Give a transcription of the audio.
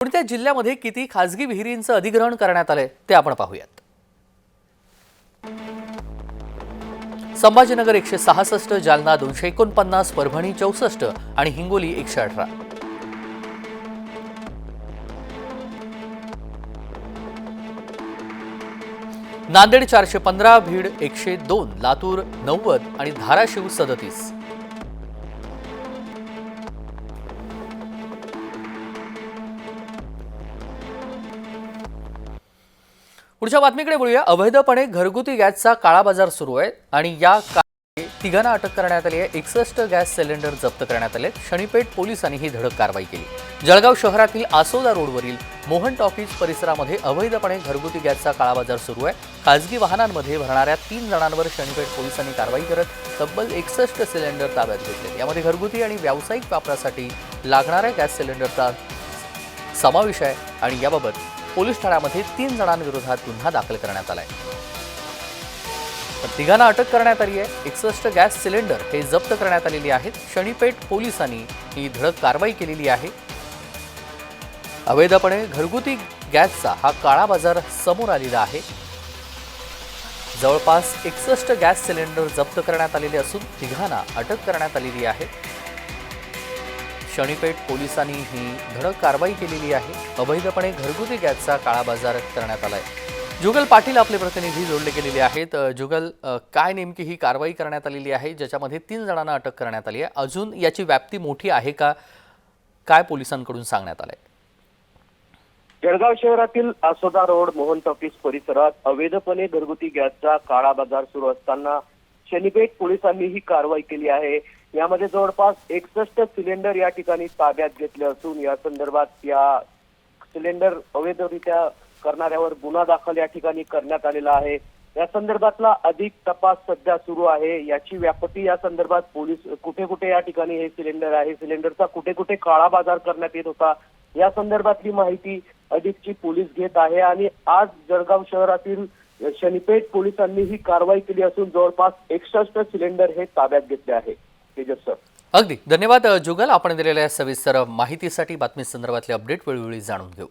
कोणत्या जिल्ह्यामध्ये किती खासगी विहिरींचं अधिग्रहण करण्यात आलंय ते आपण पाहूयात. संभाजीनगर एकशे सहासष्ट जालना दोनशे एकोणपन्नास परभणी चौसष्ट आणि हिंगोली एकशे अठरा. नांदेड चारशे पंधरा भीड एकशे दोन लातूर नव्वद आणि धाराशिव सदतीस. पुढच्या बातमीकडे बोलूया. अवैधपणे घरगुती गॅसचा काळा बाजार सुरू आहे आणि या का तिघांना अटक करण्यात आली आहे. एकसष्ट गॅस सिलेंडर जप्त करण्यात आले शनीपेठ पोलिसांनी ही धडक कारवाई केली. जळगाव शहरातील आसोदा रोडवरील मोहन टॉकीज परिसरामध्ये अवैधपणे घरगुती गॅसचा काळा बाजार सुरू आहे. खाजगी वाहनांमध्ये भरणाऱ्या तीन जणांवर शनीपेठ पोलिसांनी कारवाई करत तब्बल एकसष्ट सिलेंडर ताब्यात घेतले यामध्ये घरगुती आणि व्यावसायिक वापरासाठी लागणाऱ्या गॅस सिलेंडरचा समावेश आहे आणि याबाबत पोलीस ठाण्यामध्ये तीन जणांविरोधात गुन्हा दाखल करण्यात आलाय. तिघांना अटक करण्यात आली आहे. एकसष्ट गॅस सिलेंडर हे जप्त करण्यात आलेली आहेत. शनीपेठ पोलिसांनी ही धडक कारवाई केलेली आहे. अवैधपणे घरगुती गॅसचा हा काळा बाजार समोर आलेला आहे. जवळपास एकसष्ट गॅस सिलेंडर जप्त करण्यात आलेले असून तिघांना अटक करण्यात आलेली आहे. शनीपेठ पोलिसांनी ही धडक कारवाई केलेली आहे. अवैधपणे घरगुती गॅसचा काळा बाजार करण्यात आलाय. जुगल पाटील आपले प्रतिनिधी जोडले गेलेले आहेत. जुगल काय नेमकी ही कारवाई करण्यात आलेली आहे? ज्याच्यामध्ये तीन जणांना अटक करण्यात आली आहे. अजून याची व्याप्ती मोठी आहे का? काय पोलिसांकडून सांगण्यात आलंय? जळगाव शहरातील आसोदा रोड मोहन टॉकीज परिसरात अवैधपणे घरगुती गॅसचा काळा बाजार सुरू असताना शनीपेठ पोलिसांनी ही कारवाई केली आहे. यामध्ये जवळपास एकसष्ट सिलेंडर या ठिकाणी ताब्यात घेतले असून या संदर्भात या सिलेंडर अवैधरित्या करणाऱ्यावर गुन्हा दाखल या ठिकाणी करण्यात आलेला आहे. या संदर्भातला अधिक तपास सध्या सुरू आहे. याची व्यापती या संदर्भात पोलीस कुठे कुठे या ठिकाणी हे सिलेंडर आहे सिलेंडरचा कुठे कुठे काळा बाजार करण्यात येत होता या संदर्भातली माहिती अधिकची पोलीस घेत आहे. आणि आज जळगाव शहरातील शनीपेठ पोलिसांनी ही कारवाई केली असून जवळपास एकसष्ट सिलेंडर हे ताब्यात घेतले आहे. तेजस सर. अगदी. धन्यवाद जुगल. आपण दिलेल्या सविस्तर माहितीसाठी बातमी संदर्भातले अपडेट वेळोवेळी जाणून घेऊ.